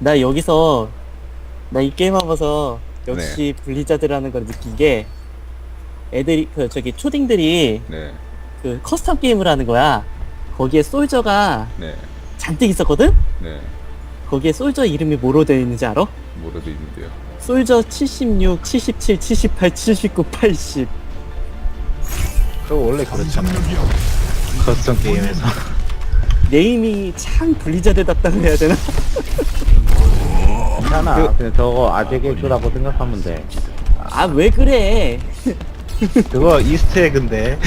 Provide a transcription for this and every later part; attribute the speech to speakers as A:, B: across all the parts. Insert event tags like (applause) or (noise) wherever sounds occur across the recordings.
A: 나 여기서 나 이 게임 하면서 역시 블리자드라는 걸 느낀 게 애들이 그 저기 초딩들이
B: 네,
A: 그 커스텀 게임을 하는 거야. 거기에 솔저가
B: 네,
A: 잔뜩 있었거든?
B: 네.
A: 거기에 솔저 이름이 뭐로 되어 있는지 알아?
B: 뭐라도 있는데요.
A: 솔저 76, 77, 78, 79, 80.
C: 저 원래 그렇잖아. 커스텀 게임에서. (laughs)
A: 네이밍이 참 블리자드답다고 해야 되나? (laughs)
D: 괜찮아. 그냥 저거 아재 개그라고 생각하면 돼.
A: 아, 왜 그래? (laughs)
C: 그거 이스트에그인데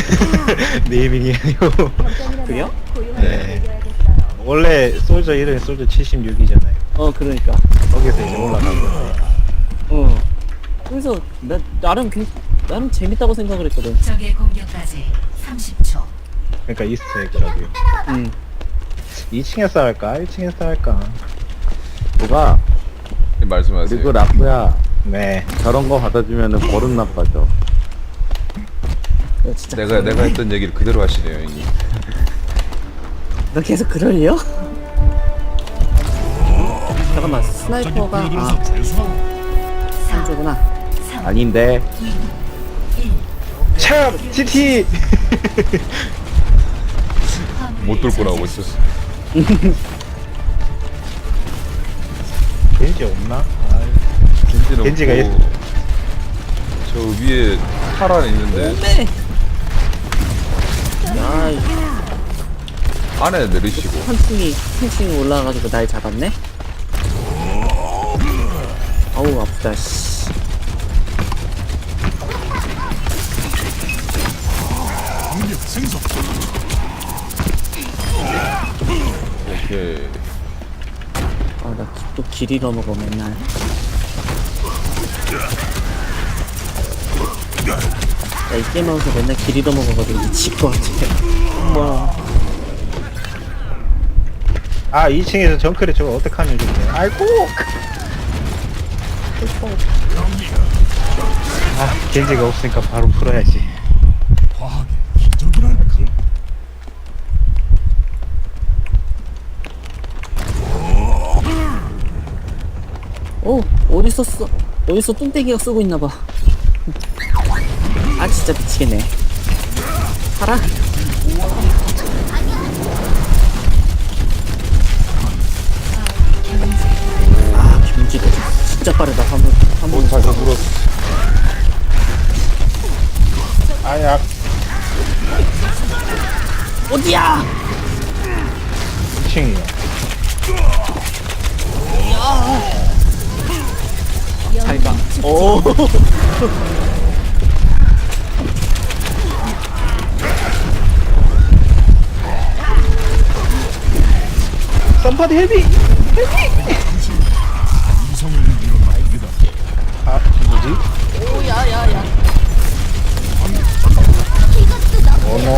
C: (laughs) 네이밍이 아니고
A: 그래요?
C: 네. 원래 솔저 이름이 솔저 76이잖아요.
A: 어, 그러니까.
C: 거기서 이제 올라간 건데.
A: 어. 그래서 나 나름 괜- 나름 재밌다고 생각을 했거든.
E: 적의 공격까지 30초.
C: 그러니까 이스트에그라고요.
A: 음.
C: 2층에서 할까? 1층에서 할까?
D: 누가
B: 네, 말씀하세요.
D: 그리고 라프야
C: 네.
D: 저런 거 받아주면은 버릇 나빠져.
A: 너 진짜
B: 내가 내가 했던 얘기를 그대로 하시네요, 형님.
A: 너 계속 그러리요? 잠깐만 스나이퍼가 아 한조구나.
D: 아닌데
C: 참! TT!
B: 못 돌고 나오고 있었어.
C: 겐지 없나? 아,
B: 겐지는
C: 겐지가
B: 없고, 저 위에 파란 있는데
A: 네. 야, 이
B: 안에 내리시고
A: 한층이 한층이 올라가가지고 날 잡았네. 아우 아프다. 씨.
B: 이렇게
A: 아나 또길 잃어먹어 맨날. 나이 게임 하면서 맨날 길 잃어먹어가지고 미칠 것 같아. 와.
C: 아 2층에서 정크를 저거 어떡하냐 근데 아이고 아 겐지가 없으니까 바로 풀어야지
A: 어 어디서 써 어디서 뚱땡이가 쓰고 있나봐. 아 진짜 미치겠네. 살아. 아 경지도 진짜 빠르다 한번 한번
B: 잘 물었어.
C: 아야
A: 어디야?
C: 2층이요
A: 잘 가. 오. (laughs)
C: 썸파디 헤비 아 뭐지?
A: 오야야야.
C: 어머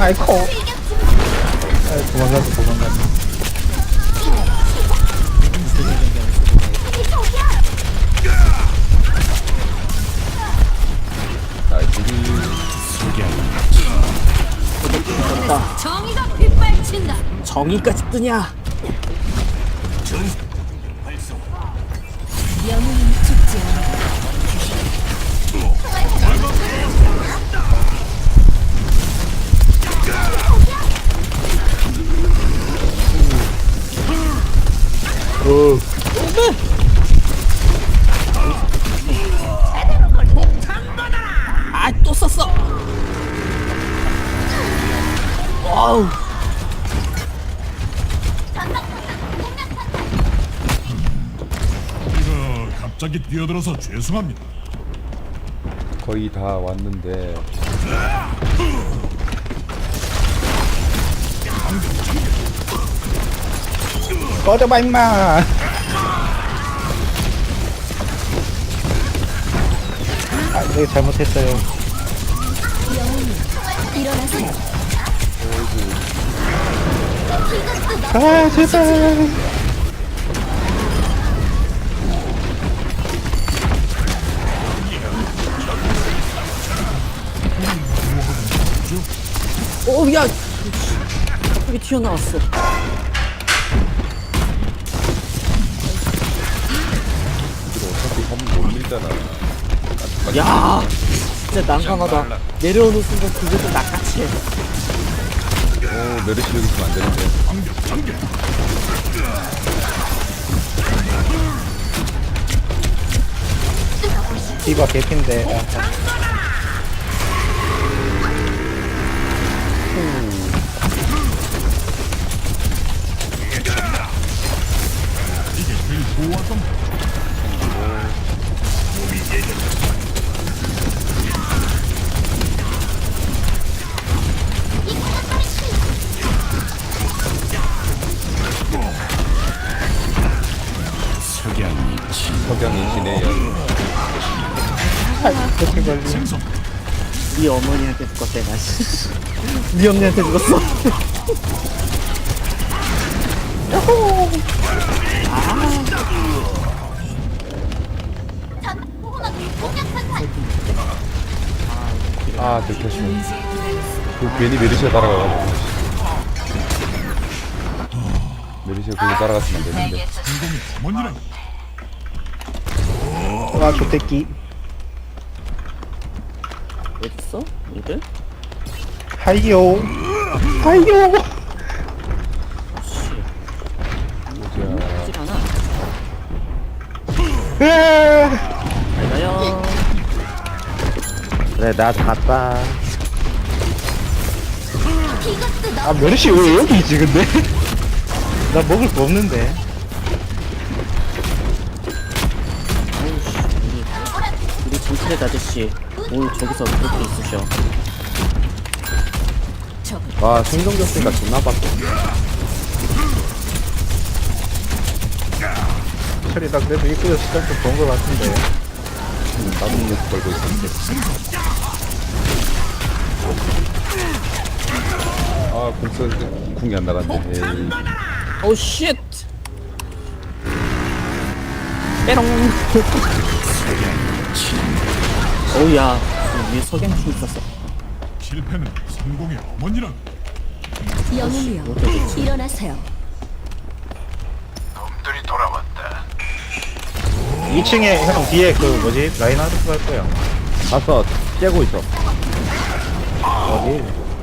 C: 아이코
E: 정의가 빗발친다.
A: 정의까지 뜨냐?
E: 영웅은 죽지 않아.
A: 아
F: 갑자기 뛰어들어서 죄송합니다.
B: 거의 다 왔는데
C: 꺼져봐 임마 아 내가 잘못했어요
E: 일어나세요.
C: 아 제발
A: 뭐야? 여기 튀어나왔어.
B: 어차피 검못 밀잖아.
A: 야, 진짜 난감하다. 내려오는 순간 그것도 낚아채.
B: 오, 메르시 여기 있으면 안 되는데. 아, 아, 아.
C: 디바 개핀데. 아,
B: 석양이
C: 걸리
A: 우리 어머니한테 죽었대 나 씨. 우리 언니한테 죽었어 (laughs) (laughs)
B: 아 들켰어. 그 괜히 메르시가 따라가가지고. 메르시가 거기 따라갔으면 안 되는데.
F: 어머니라
C: 와 조대끼
A: 어딨어? 얘들?
C: 하이요 하이요
A: 가요
D: 그래 나 갔다.
C: 아 메르시 왜 여기 있지 근데? (laughs) 나 먹을 거 없는데.
A: 아우씨 우리 우리 정치렛 아저씨 오늘 저기서 그렇게 있으셔.
D: 와 생존 겼으니까 존나 빡
C: 철이 나 그래도 입구에서 시간 좀본거 같은데
B: 나도 못 걸고 있었는데. 아, 공 쏘는데 궁이 안 나갔네. 에이.
A: 오우 쉣 빼롱 (laughs) 어우야 위에 석양충 있었어
F: 실패는 성공의 어머니라
E: 영웅이여 일어나세요
C: 2층에 형 뒤에 그 뭐지? 라인 하르스 할 거야
D: 가서 째고 있어.
C: 어디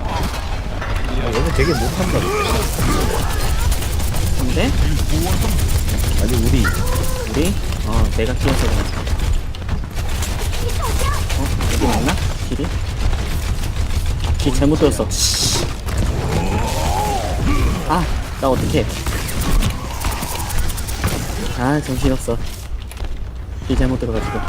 C: 아, 얘는 되게 못한다
A: 근데?
D: 아니 우리.
A: 우리? 어 내가 키워서 그래 어 여기 맞나? 길이? 아길 잘못 들었어. 아나 어떡해. 아 정신 없어 길 잘못 들어가지고.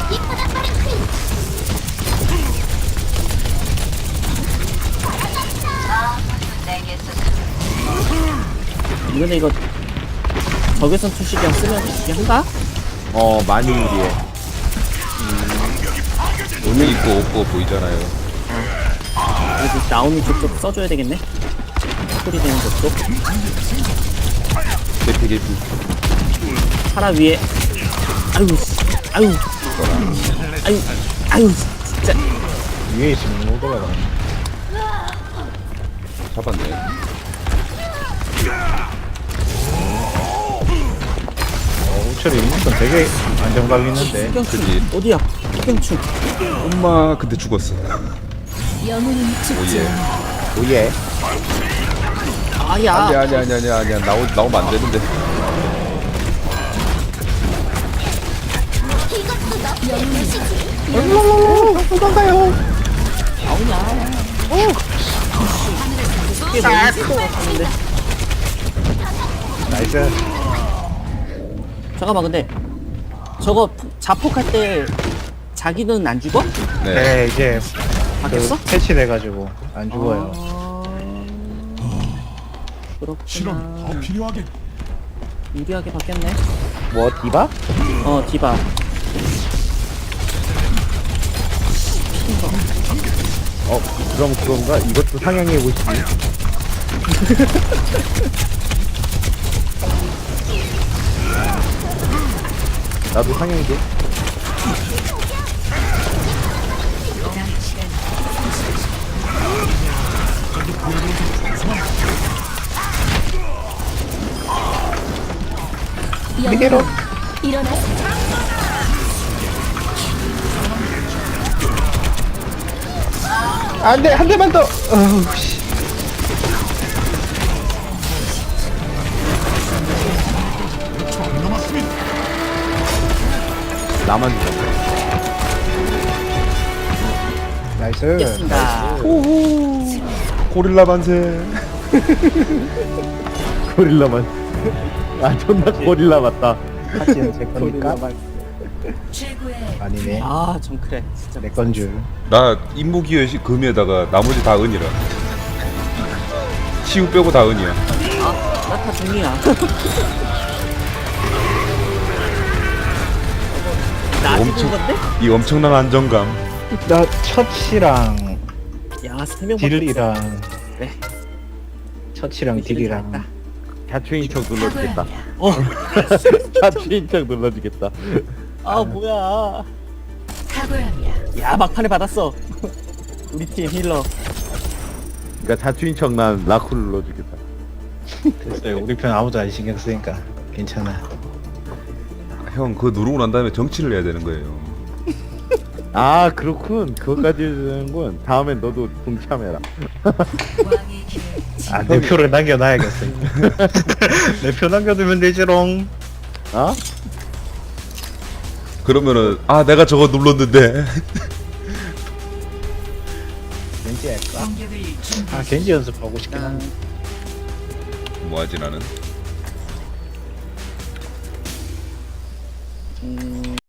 A: 이거는 이거 적외선 투시경 쓰면 이게 한다?
D: 어 많이 유리해
B: 오늘 있고 없고 보이잖아요.
A: 그래도 나오는 쪽도 써줘야 되겠네? 소리 되는 쪽도
B: 개피 개피.
A: 파라 위에. 아유 씨, 아유 아유 아유 진짜
C: 위에 있으면 못 올라가
B: 잡았네.
C: 어 우철이 인물선 되게 있는데
A: 흑경충
B: 그지.
A: 어디야 흑경충
B: 엄마 근데 죽었어.
E: 영웅은 죽지
B: 오예.
E: 않아
D: 오예
A: 아야
B: 아니 아니 아니 아니 아니야 나오 나오면 안 되는데.
A: 이게 너무 쓸것 같았는데
C: 나이스
A: 잠깐만 근데 저거 자폭할 때 자기는 안 죽어?
B: 네.
C: 네 이제
A: 바뀌었어?
C: 그 패치돼가지고 안 죽어요
A: 그렇구나
F: 더 필요하게
A: 유리하게 바뀌었네
D: 뭐 디바?
A: 어 디바
D: 어 그럼 그건가? 이것도 상향해 보시지. (laughs) 나도 상향해줘
E: 영웅이여 일어나세요
C: 안돼 한 대만 더 어우 씨.
B: 나만 죽었네.
C: 나이스
A: 됐습니다.
B: 고릴라 만세. (laughs)
D: 고릴라만. 아, 존나 고릴라 맞다.
C: 파티는 제 거니까 아니네
A: 아 정크래 진짜
C: 내 건 줄
B: 나 임무기회 시 금에다가 나머지 다 은이라. 시우 빼고 다 은이야.
A: 나타 중이야. 나 (laughs)
B: 엄청-
A: 죽은 건데?
B: 이 엄청난 안정감.
C: 나 처치랑
A: 야세명
C: 딜이랑
A: 네.
C: 처치랑 딜이랑
D: 자추인척 눌러주겠다.
A: 어. (laughs)
D: 자추인척 눌러주겠다.
A: 아 뭐야?
E: 야
A: 막판에 받았어. (laughs) 우리 팀 힐러.
D: 그러니까 자추인척 난 라쿠 눌러주겠다.
C: 됐어요 우리 편 아무도 안 신경 쓰니까 괜찮아
B: 형 그거 누르고 난 다음에 정치를 해야 되는 거예요. (laughs)
D: 아, 그렇군. 그것까지 해주는군. 다음엔 너도 동참해라.
E: 왕의 (laughs)
C: 아내 표를 남겨놔야겠어 내 표 남겨두면 되지롱
D: 어?
B: 그러면은 아 내가 저거 눌렀는데.
C: 겐지 할까? 아 겐지 연습하고 싶긴 한데.
B: 뭐하지 나는